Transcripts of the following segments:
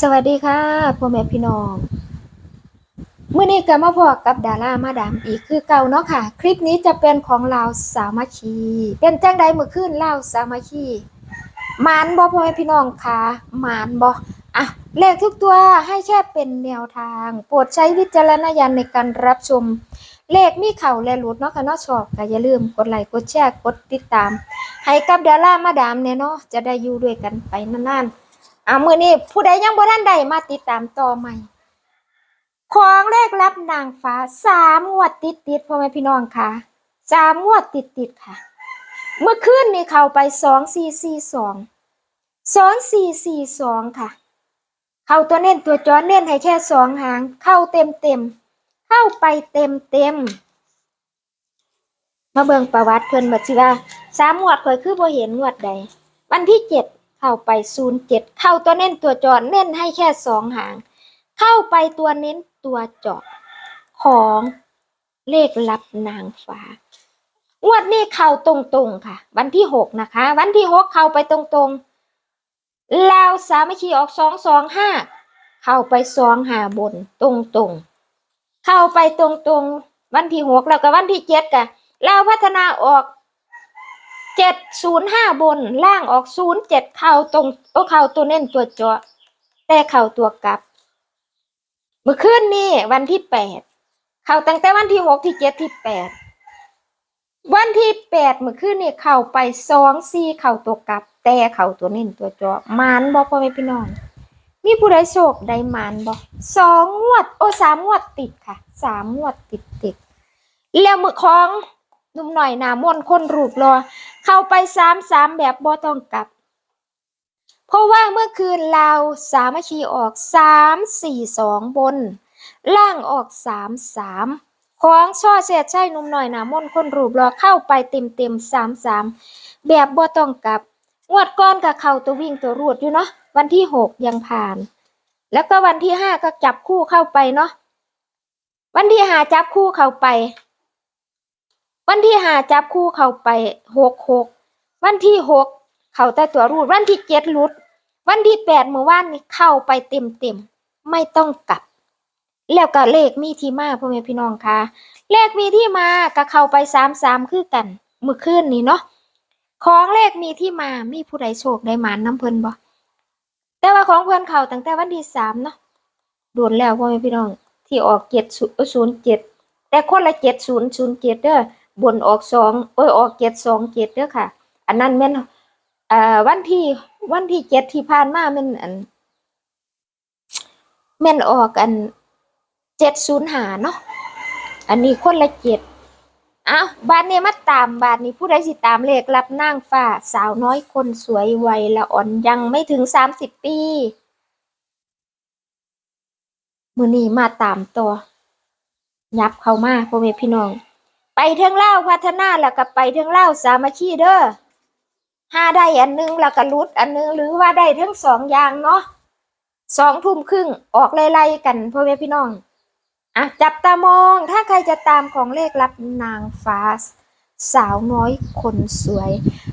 สวัสดีค่ะพ่อแม่พี่น้องเมื่อนี้ก็มาพอกับดารามาดามอีกคือเก่าเนาะค่ะ คลิปนี้จะเป็นของลาวสามัคคี เป็นแจังใดเมื่อคืนลาวสามัคคีมานบ่พ่อแม่พี่น้องค่ะมานบ่อะเลขทุกตัวให้แค่เป็นแนวทาง โปรดใช้วิจารณญาณในการรับชม เลขมีเข่าและหลุดเนาะค่ะเนาะชอบก็อย่าลืมกดไลค์กดแชร์กดติดตาม ให้กับดารามาดามเนี่ยเนาะจะได้อยู่ด้วยกันไปนานๆ อ่ามือนี้ผู้ใดยังบ่ทันใดมาติดตามต่อใหม่ ของเลขลับนางฟ้าสามงวดติดติดพ่อแม่พี่น้องค่ะสามงวดติดติดค่ะ เมื่อคืนนี้เข้าไปสองสี่สี่สองสองสี่สี่สองค่ะ เข้าตัวเน้นตัวจอเน้นให้แค่สองหาง เข้าเต็มเต็ม เข้าไปเต็มเต็มมาเบิ่งประวัติเพิ่นบัดสิว่าสามงวดข่อยคือบ่เห็นงวดใดวันที่เจ็ด เข้าไปศูนย์เจ็ดเข้าตัวเน้นตัวจอดเน้นให้แค่สองหาง เข้าไปตัวเน้นตัวจาะของเลขลับนางฟ้างวดนี้เข้าตรงๆค่ะ วันที่หกนะคะ วันที่หกเข้าไปตรงๆลาวสามัคคีออกสองสองห้าเข้าไปสองหาบนตรงๆ เข้าไปตรงๆ วันที่หกแล้วก็วันที่เจ็ดกะลาวพัฒนาออก เจ็ดศูนย์ห้าบนล่างออกศูนย์เจ็ดเข่าตรงโอเข่าตัวเน้นตัวเจาะแต่เข่าตัวกลับ เมื่อคืนนี้วันที่แปดเข่าตั้งแต่วันที่หกที่เจ็ดที่แปดวันที่แปดเมื่อคืนนี้เข่าไปสองสี่เข่าตัวกลับ แต่เข่าตัวเน้นตัวเจาะมานบอพ่อแม่พี่น้องมีผู้ใดโชคได้มานบอกสองงวด โอ้สามงวดติดค่ะสามงวดติดติดแล้วมือของ นุ่มหน่อยหนามนต์คนรูปรอ เข้าไปสามสามแบบบ่ต้องกลับ เพราะว่าเมื่อคืนเราสามัคคีออกสามสี่สองบน ล่างออกสามสามของช่อเสียใช่หนุ่มหน่อยหนามนต์คนรูปรอเข้าไปเต็มเต็มสามสามแบบบ่ต้องกลับงวดก้อนกับเข้าตัววิ่งตัวรูดอยู่เนาะวันที่หกยังผ่าน แล้วก็วันที่ห้าก็จับคู่เข้าไปเนาะวันที่หาจับคู่เข้าไป วันที่ห้าจับคู่เข้าไปหกหกวันที่หกเข้าแต่ตัวรูด วันที่เจ็ดหลุด วันที่แปดเมื่อวานนี้เข้าไปเต็มเต็มไม่ต้องกลับ แล้วก็เลขมีที่มาพ่อแม่พี่น้องค่ะ เลขมีที่มาก็เข้าไปสามสามคือกันเมื่อคืนนี้เนาะของเลขมีที่มามีผู้ใดโชคได้หมานน้ำเพลินบ่แต่ว่าของเพิ่นเข้าตั้งแต่วันที่สามเนาะโดนแล้วพ่อแม่พี่น้องที่ออกเจ็ดศูนย์เจ็ดแต่คนละเจ็ดศูนย์ศูนย์เจ็ดเด้อ บนออกสองเอ้ยออกเจ็ดสองเจ็ดเด้อค่ะ อันนั้นแม่นอ่อวันที่วันที่เจ็ดที่ผ่านมาแม่นอันแม่นออกอันเจ็ดศูนย์หาเนาะอันนี้คนละเจ็ดอ้าวบาทนี้มาตามบาทนี้ผู้ใดสิตามเลขรับนางฟ้าสาวน้อยคนสวยวัยละอ่อนยังไม่ถึงสามสิบปีมือนี้มาตามตัว ยับเข้ามาพ่อแม่พี่น้อง ไปเทิงเล่าพัฒนาแล้วก็ไปเทิงเล่าสามัคคีเด้อหาได้อันหนึงแล้วก็หลุดอันหนึงหรือว่าได้ทั้งสองอย่างเนาะสองทุ่มครึ่งออกไล่ๆกันพ่อแม่พี่น้องอะจับตามองถ้าใครจะตามของเลขลับนางฟ้าสาวน้อยคนสวย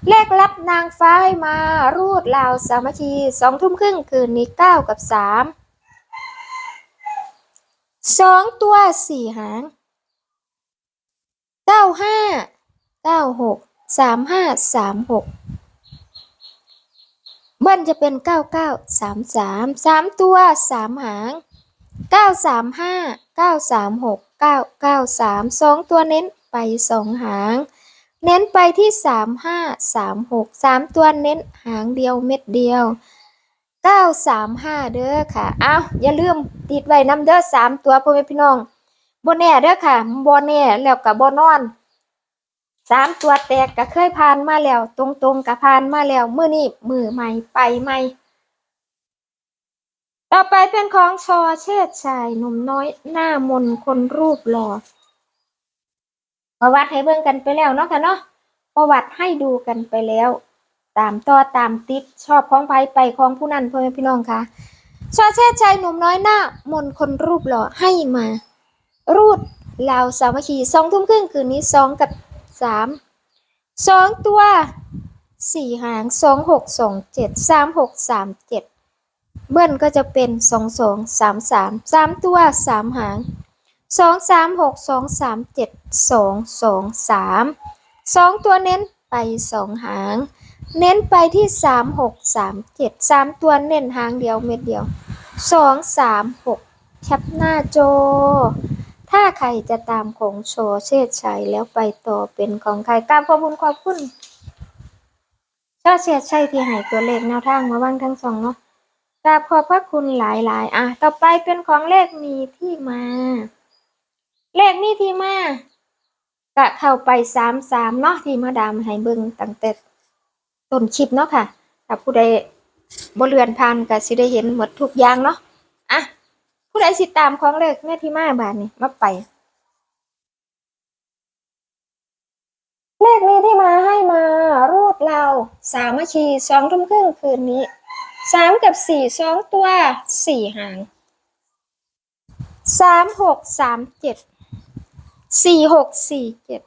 เลขลับนางฟ้าให้มารูดลาวสามัคคีสองทุ่มครึ่งคืนนี้เก้ากับสามสองตัวสี่หาง ห้าเก้าหกสามห้าสามหกเบิ้ลจะเป็นเก้าเก้าสามสามสามตัวสามหางเก้าสามห้าเก้าสามหกเก้าเก้าสามสองตัวเน้นไปสองหาง เน้นไปที่สามห้าสามหกสามตัวเน้นหางเดียวเม็ดเดียวเก้าสามห้าเด้อค่ะอ้าวอย่าลืมติดไว้น้ำเด้อสามตัวพ่อแม่พี่น้องบนแน่เด้อค่ะบนแน่แล้วกับบนอน สามตัวแตกก็เคยผ่านมาแล้ว ตรงๆกับผ่านมาแล้วมือนี้มือใหม่ไปใหม่ ต่อไปเป็นของชอเชษชายหนุ่มน้อยหน้ามนคนรูปหล่อประวัติให้เบิ่งกันไปแล้วเนาะค่ะเนาะประวัติให้ดูกันไปแล้ว ตามต่อตามติดชอบของไผไปของผู้นั้นพ่อแม่พี่น้องค่ะชอเชษชายหนุ่มน้อยหน้ามนคนรูปหล่อให้มา รูดลาวสามัคคีสองทุ่มครึ่งคืนนี้สองกับ สามสองตัวสี่หางสองหกสองเจ็ดสามหกสามเจ็ดเบิ้ลก็จะเป็นสองสองสามสามสามตัวสามหางสองสามหกสองสามเจ็ดสองสองสามสองตัวเน้นไปสองหาง เน้นไปที่สามหกสามเจ็ดสามตัวเน้นหางเดียวเม็ดเดียวสองสามหกแคปหน้าโจ ถ้าใครจะตามของโชเชษชัยแล้วไปต่อเป็นของใครกราบขอบคุณขอบคุณชาเชษชัยที่ให้ตัวเลขแนวทางมาบ้างทั้งสองเนาะกราบขอบพระคุณหลายๆ อะ ต่อไปเป็นของเลขมีที่มา เลขมีที่มากะเข้าไปสามสามเนาะที่มาดามให้เบิ่งตั้งแต่ต้นคลิปเนาะค่ะถ้าผู้ใดบ่เรือนผ่านก็สิได้เห็นหมดทุกอย่างเนาะ ผู้ใดสิตามของเลขแม่ที่มาบาทนี่มาไป เลขนี้ที่มาให้มารูดเราสามัคคีสองทุ่มครึ่งคืนนี้สามกับสี่สองตัวสี่หางสามหกสามเจ็ดสี่หกสี่เจ็ด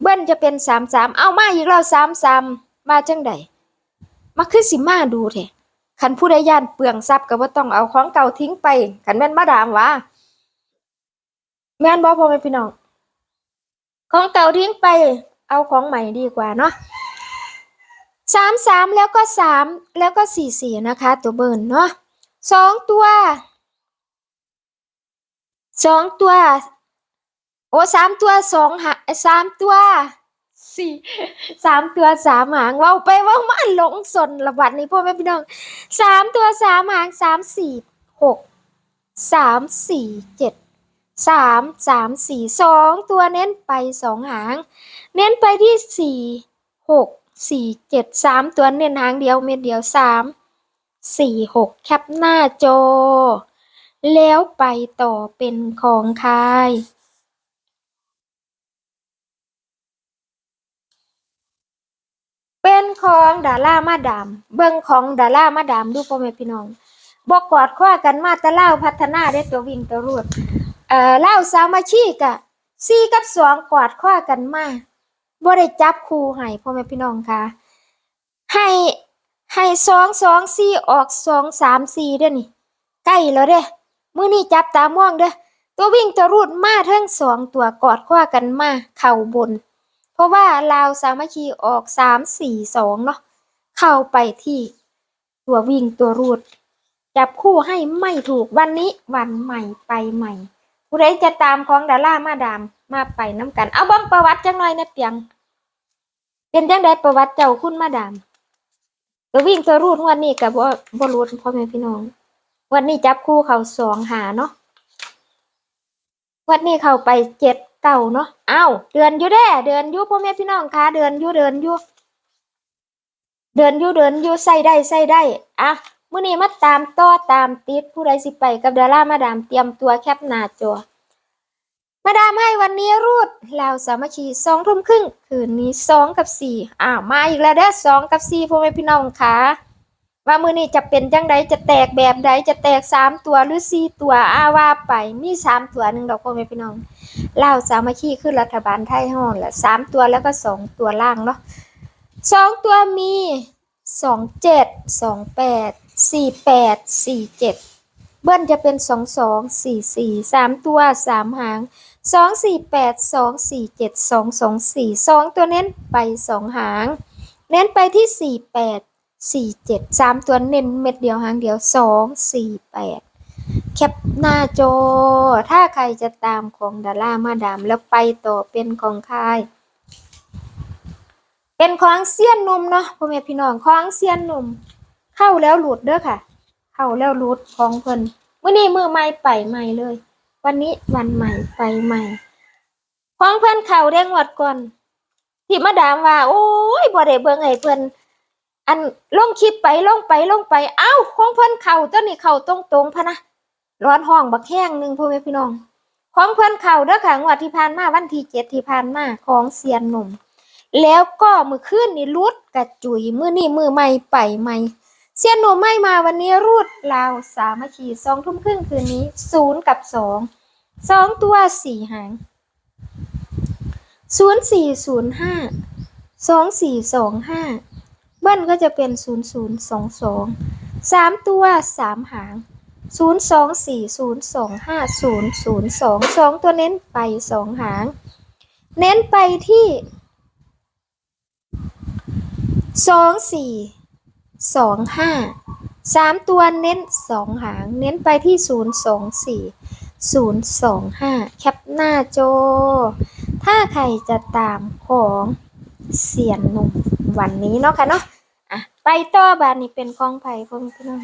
เบิ้ลจะเป็นสามสามเอามาอีกแล้วสามสามมาจังใดมาคือสิมาดูเถอะ คันผู้ใดย่านเปลืองทรัพย์ก็บ่ต้องเอาของเก่าทิ้งไปคันแม่นมาดามว่าแม่นบ่พ่อแม่พี่น้อง ของเก่าทิ้งไป เอาของใหม่ดีกว่าเนาะสามสามแล้วก็สามแล้วก็สี่สี่นะคะ ตัวเบิร์นเนาะสองตัวสองตัว โอ้สามตัวสองหาสามตัว สี่สามตัวสามหางว้าไปว่ามาหลงสนระบัดนี้พ่อแม่พี่น้องสามตัวสามหางสามสี่หกสามสี่เจ็ดสามสามสี่สองตัวเน้นไปสองหาง เน้นไปที่สี่หกสี่เจ็ดสามตัวเน้นหางเดียวเม็ดเดียวสามสี่หกแคปหน้าจอ แล้วไปต่อเป็นของใคร เป็นของดารามาดาม เบิ่งของดารามาดามดูพ่อแม่พี่น้องบอกกอดข้อกันมาแต่เล่าพัฒนาได้ตัววิ่งตัวรวดเอ่อเล่าสามัคคีกะสี่กับสองกอดข้อกันมาบ่ได้จับคู่ให้พ่อแม่พี่น้องค่ะ ให้ให้สองสองสี่ออกสองสามสี่เด้อนี่ใกล้แล้วเด้มื้อนี้จับตามองเด้อตัววิ่งตัวรูดมาทั้งสองตัวกอดข้อกันมาเข่าบน เพราะว่าลาวสามัคคีออกสามสี่สองเนาะเข้าไปที่ตัววิ่งตัวรูดจับคู่ให้ไม่ถูกวันนี้วันใหม่ไปใหม่ผู้ใดจะตามของดารามาดามมาไปน้ำกัน เอาบ้างประวัติจังหน่อยนะเปียง เป็นจังไดประวัติเจ้าคุณมาดามตัววิ่งตัวรูดวันนี้กับบ่บ่รูดพ่อแม่พี่น้อง วันนี้จับคู่เขาสองหาเนาะวันนี้เข้าไปเจ็ด เก่าเนาะเอ้าเดือนอยู่เด้เดือนอยู่พ่อแม่พี่น้องคะเดือนอยู่เดือนอยู่เดือนอยู่เดือนอยู่ใส่ได้ใส่ได้อะมื่อนี้มาตามต่อตามติดผู้ใดสิไปกับดารามาดามเตรียมตัวแคปหน้าจอมาดามให้วันนี้รูดแล้วสามัคคีสองทุ่มครึ่งคืนนี้สองกับสี่อ้าวมาอีกแล้วเด้อสองกับสี่พ่อแม่พี่น้องค่ะ ว่ามือนี้จะเป็นจังใดจะแตกแบบใดจะแตกสามตัวหรือสี่ตัวอาว่าไปมีสามตัวหนึ่งดอกพ่อแม่พี่น้องเล่าสามัคคีคือรัฐบาลไทยห้องแหละสามตัวแล้วก็สองตัวล่างเนาะสองตัวมีสองเจ็ดสองแปดสี่แปดสี่เจ็ดเบิ้ลจะเป็นสองสองสี่สี่สามตัวสามหางสองสี่แปดสองสี่เจ็ดสองสองสี่สองตัวเน้นไปสองหาง เน้นไปที่สี่แปด สี่เจ็ดสามตัวเน้นเม็ดเดียวหางเดียวสองสี่แปดแคปหน้าจอ ถ้าใครจะตามของดารามาดามแล้วไปต่อเป็นของใครเป็นของเซียนนมเนาะพ่อแม่พี่น้องของเซียนนม เข้าแล้วหลุดเด้อค่ะ เข้าแล้วหลุดของเพิ่นมื้อนี้มือใหม่ไปใหม่เลย วันนี้วันใหม่ไปใหม่ของเพิ่นเข้าได้งวดก่อนที่มาดามว่า โอ้ยบ่ได้เบิ่งให้เพิ่น อันลงคลิปไปลงไปลงไป เอ้าของเพิ่นเข้าตัวนี้เข้าตรงๆพะนะร้อนห้องบักแข้งหนึ่งพ่อแม่พี่น้อง ของเพิ่นเข้าเด้อค่ะงวดที่ผ่านมาวันที่7ที่ผ่านมาของเซียนหนุ่ม แล้วก็มื้อคืนนี่รุดกระจุยมือนี้มือใหม่ไปใหม่เซียนหนูไม่มาวันนี้รูดลาวสามัคคีสองทุ่มครึ่งคืนนี้ศูนย์กับสองสองตัวสี่หางศูนย์สี่ศูนย์ห้าสองสี่สองห้า เบิ้ลก็จะเป็นศูนย์ศูนย์สองสองสามตัวสามหางศูนย์สองสี่ศูนย์สองห้าศูนย์ศูนย์สองสองตัวเน้นไปสองหาง เน้นไปที่สองสี่สองห้าสามตัวเน้นสองหาง เน้นไปที่ศูนย์สองสี่ศูนย์สองห้าแคปหน้าโจ ถ้าใครจะตามของเสียนหนุ่มวันนี้เนาะค่ะเนาะ ไปต่อบานนี้เป็นของไผ่พ่อพี่น้อง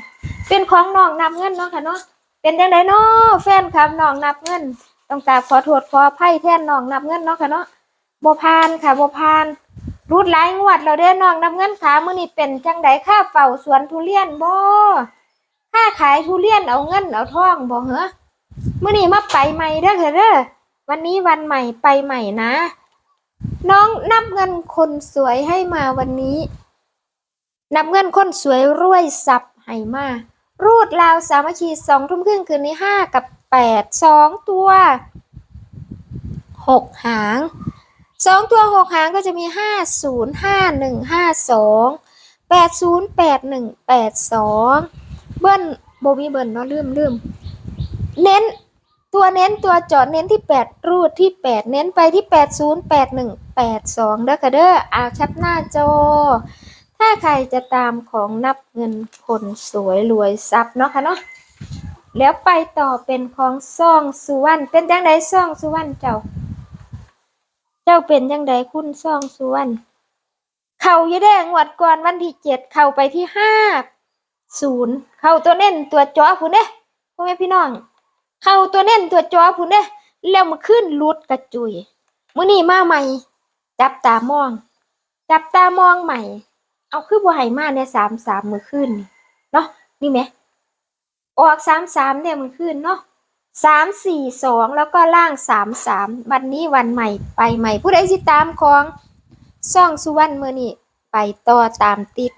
เป็นของน้องนับเงินเนาะค่ะเนาะเป็นจังไดเนาะแฟนคลับน้องนับเงินต้องกราบขอโทษขออภัยแทนน้องนับเงินเนาะค่ะเนาะบ่พานค่ะบ่พานรูดหลายงวดเราเด้น้องนับเงินขามื้อนี้เป็นจังไดค่าเฝ้าสวนทุเรียนบ่ค่าขายทุเรียนเอาเงินเอาทองบ่เหรอมื้อนี้มาไปใหม่เด้อค่ะเด้อวันนี้วันใหม่ไปใหม่นะ น้องนับเงินคนสวยให้มาวันนี้ นับเงินคนสวยรวยสับให้มา รูดราวสามัคคีสองทุ่มครึ่งคืนนี้ห้ากับแปดสองตัวหกหางสองตัวหกหางก็จะมีห้าศูนย์ห้าหนึ่งห้าสองแปดศูนย์แปดหนึ่งแปดสองเบิ้ลโบมีเบิ้ลเนาะลืมลืมเน้นตัวเน้นตัวจอดเน้นที่ 8 รูดที่ 8 เน้นไปที่ 80 81 82เด้อค่ะเด้ออาแคปหน้าจอ ถ้าใครจะตามของนับเงินคนสวยรวยทรัพย์เนาะค่ะเนาะแล้วไปต่อเป็นของซ่องสุวรรณเป็นจังไดซ่องสุวรรณเจ้า เจ้าเป็นจังไดคุณซ่องสุวรรณเขายู่แดงวดก่อนวันที่เจ็ดเข้าไปที่ห้าศูนย์เข้าตัวเน้นตัวจอพุ่นเด้พ่อแม่พี่น้อง เข้าตัวเน้นตัวจอพุ่นเด้แล้วมาขึ้นลุดกระจุยมื้อนี้มาใหม่ จับตามอง จับตามองใหม่ เอาคือบ่ให้มาในสามสามมือคืนนี่เนาะนี่ไหมออกสามสามเนี่ยมื้อคืนเนาะสามสี่สองแล้วก็ล่างสามสามวันนี้วันใหม่ไปใหม่ผู้ใดสิตามของซ่องสุวรรณมือนี้ไปต่อตามติด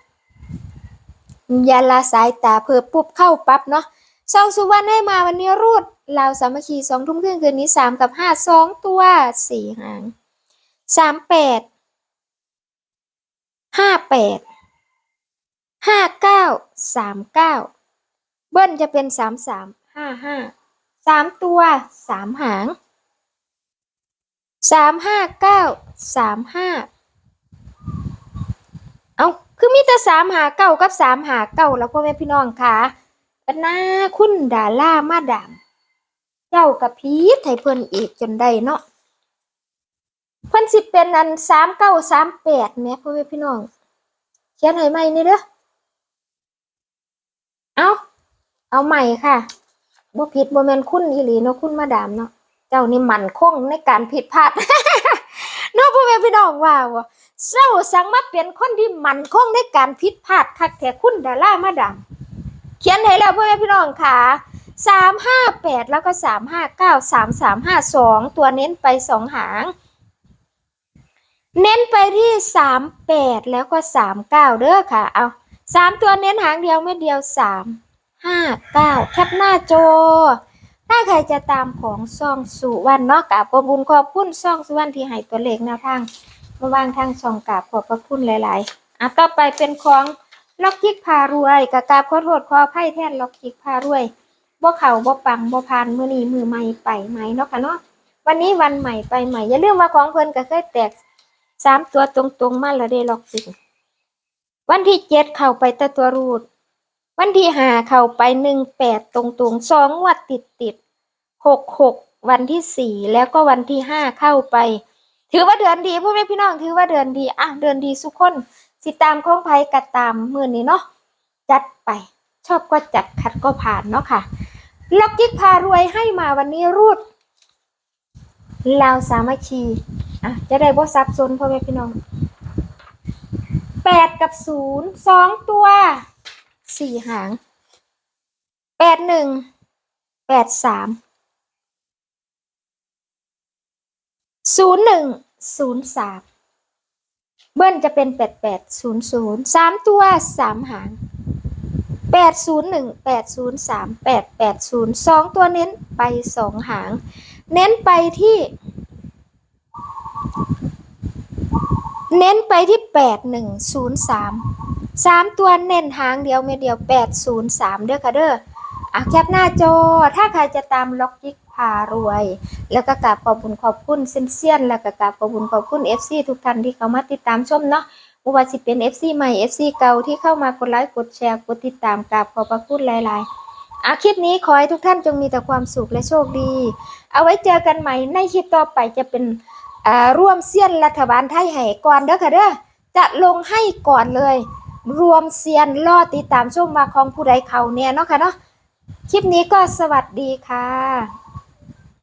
ยาละสายตาเพิ่ปุ๊บเข้าปั๊บเนาะซ่องสุวรรณให้มาวันนี้รูดลาวสามัคคีสองทุ่มครึ่งคืนนี้สามกับห้าสองตัวสี่หางสามแปด ห้าแปดห้าเก้าสามเก้าเบิ้ลจะเป็นสามสามห้าห้าสามตัวสามหางสามห้าเก้าสามห้าเอาคือมีแต่สามหาเก้ากับสามหาเก้าแล้วพ่อแม่พี่น้องค่ะปนาคุณดาล่ามาดาม เจ้ากับพีทให้เพิ่นอีกจนได้เนาะ เพิ่นสิเป็นอันสามเก้าสามแปดแม่พ่อแม่พี่น้อง เขียนให้ใหม่นี่เด้อเอาเอาใหม่ค่ะบ่ผิดบ่แมนคุณอีหลีเนาะคุณมาดามเนาะเจ้านี่มั่นคงในการผิดพลาดเนาะพ่อแม่พี่น้องว่าบ่เจ้าสังมาเป็นคนที่มั่นคงในการผิดพลาดคักแท้คุณดาล่ามาดามเขียนให้แล้วพ่อแม่พี่น้องค่ะสามห้าแปดแล้วก็สามห้าเก้าสามสามห้าสองตัวเน้นไปสองหาง เน้นไปที่สามแปดแล้วก็สามเก้าเด้อค่ะ เอาสามตัวเน้นหางเดียวไม่เดียวสามห้าเก้าแคปหน้าโจถ้าใครจะตามของซ่องสุวรรณเนาะกับขอบคุญขอบคุณซ่องสุวรรณที่ให้ตัวเลขแนวทางมาวางทางช่องกับขอบพระคุณหลาย ๆ อะต่อไปเป็นของล็อกคิกพารวยกะกาบขอโทษขออภัยแทนล็อกคิกพารวยบ่เข่าบ่ปังบ่พานมือนี้มือใหม่ไปไหมเนาะค่ะเนาะวันนี้วันใหม่ไปใหม่อย่าลืมว่าของเพิ่นก็เคยแตก สามตัวตรงๆมาแล้วได้ล็อกคิวันที่เจ็ดเข้าไปแต่ตัวรูด วันที่ห้าเข้าไปหนึ่งแปดตรงๆสองวัดติดติดหกหกวันที่สี่แล้วก็วันที่ห้าเข้าไป ถือว่าเดือนดีพ่อแม่พี่น้องถือว่าเดือนดีอะเดือนดีสุกคนสิตามของไผกัดตามมือนี้เนาะจัดไป ชอบก็จัดขัดก็ผ่านเนาะค่ะล็อกกิ๊กพารวยให้มาวันนี้รูดลาวสามัคคี อะจะได้บ่ซับซนพ่อแม่พี่น้องแปดกับศูนย์สองตัวสี่หางแปดหนึ่งแปดสามศูนย์หนึ่งศูนย์สามเบิ้ลจะเป็นแปดแปดศูนย์ศูนย์สามตัวสามหางแปดศูนย์หนึ่งแปดศูนย์สามแปดแปดศูนย์สองตัวเน้นไปสองหาง เน้นไปที่ เน้นไปที่แปดหนึ่งศูนย์สามสามตัวเน้นหางเดียวเม็ดเดียวแปดศูนย์สามเด้อค่ะเด้ออะแคปหน้าจอ ถ้าใครจะตามล็อกยิกพารวย แล้วก็กราบขอบคุณขอบคุณเซนเซียน แล้วก็กราบขอบคุณขอบคุณ FC ทุกท่านที่เข้ามาติดตามชมเนาะไม่ว่าสิเป็น FC ใหม่ FC เก่าที่เข้ามากดไลค์กดแชร์กดติดตามกราบขอบพระคุณหลายๆอะคลิปนี้ขอให้ทุกท่านจงมีแต่ความสุขและโชคดี เอาไว้เจอกันใหม่ในคลิปต่อไปจะเป็น ร่วมเซียนรัฐบาลไทยให้ก่อนเด้อค่ะเด้อจะลงให้ก่อนเลย รวมเซียนรอติดตามชมมาของผู้ใดเขาเนี่ยเนาะค่ะเนาะคลิปนี้ก็สวัสดีค่ะ